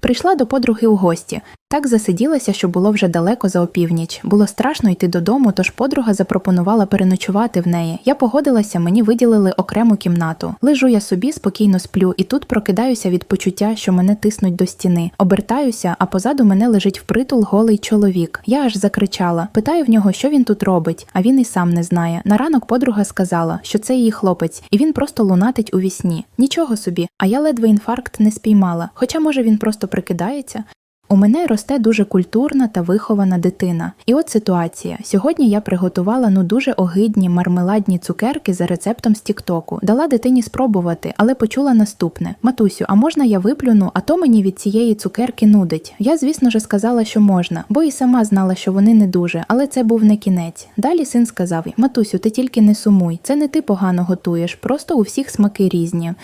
Прийшла до подруги у гості. Так засиділася, що було вже далеко за опівніч. Було страшно йти додому, тож подруга запропонувала переночувати в неї. Я погодилася, мені виділили окрему кімнату. Лежу я собі, спокійно сплю, і тут прокидаюся від почуття, що мене тиснуть до стіни. Обертаюся, а позаду мене лежить впритул голий чоловік. Я аж закричала. Питаю в нього, що він тут робить, а він і сам не знає. На ранок подруга сказала, що це її хлопець, і він просто лунатить у вісні. Нічого собі, а я ледве інфаркт не спіймала. Хоча, може, він просто прикидається. У мене росте дуже культурна та вихована дитина. І от ситуація. Сьогодні я приготувала ну дуже огидні мармеладні цукерки за рецептом з Тіктоку. Дала дитині спробувати, але почула наступне: Матусю, а можна я виплюну, а то мені від цієї цукерки нудить. Я, звісно ж, сказала, що можна, бо і сама знала, що вони не дуже, але це був не кінець. Далі син сказав: Матусю, ти тільки не сумуй, це не ти погано готуєш, просто у всіх смаки різні.